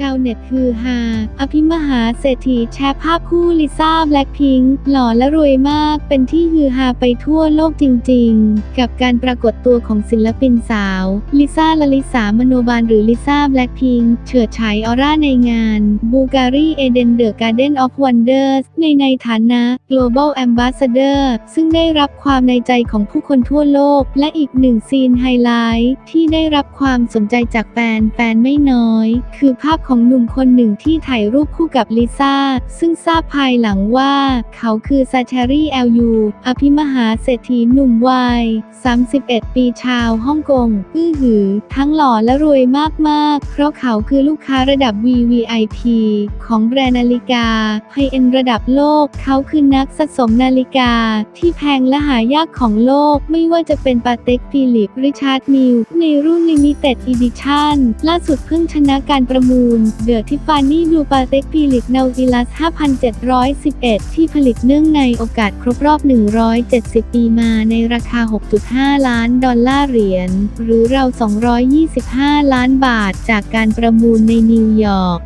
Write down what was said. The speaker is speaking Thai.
ชาวเน็ตคือฮา อภิมหาเศรษฐีแชร์ภาพคู่ลิซ่าแบล็คพิงค์หล่อและรวยมาก เป็นที่ฮือฮาไปทั่วโลกจริง ๆ กับการปรากฏตัวของศิลปินสาว ลิซ่าลลิสามโนบาลหรือลิซ่าแบล็คพิงค์เฉิดฉายออร่าในงานบูการีเอเดนเดอะการ์เดนออฟวันเดอร์ในในฐานะ global ambassador ซึ่งได้รับความในใจของผู้คนทั่วโลก และอีกหนึ่งซีนไฮไลท์ที่ได้รับความสนใจจากแฟนแฟนไม่น้อย คือภาพของหนุ่มคนหนึ่งที่ถ่ายรูปคู่กับลิซ่า ซึ่งทราบภายหลังว่า เขาคือซาชารีแอลยูอภิมหาเศรษฐีหนุ่มวัย 31 ปีชาวฮ่องกง อื้อหือ ทั้งหล่อและรวยมาก ๆ เพราะเขาคือลูกค้าระดับ VVIP ของแบรนด์นาฬิกาไฮเอ็นระดับโลก เขาคือนักสะสมนาฬิกา ที่แพงและหายากของโลก ไม่ว่าจะเป็นปาเต็กฟิลิป ริชาร์ดมิลในรุ่น Limited Edition ล่าสุดเพิ่งชนะการประมูลเดอะทิฟฟานี่ดูปาเต็กฟิลิปนาวิลัส 5711 ที่ผลิตเนื่องในโอกาสครบรอบ 170 ปีมาในราคา 6.5 ล้านดอลลาร์เหรียญ หรือราว 225 ล้านบาทจากการประมูลในนิวยอร์ก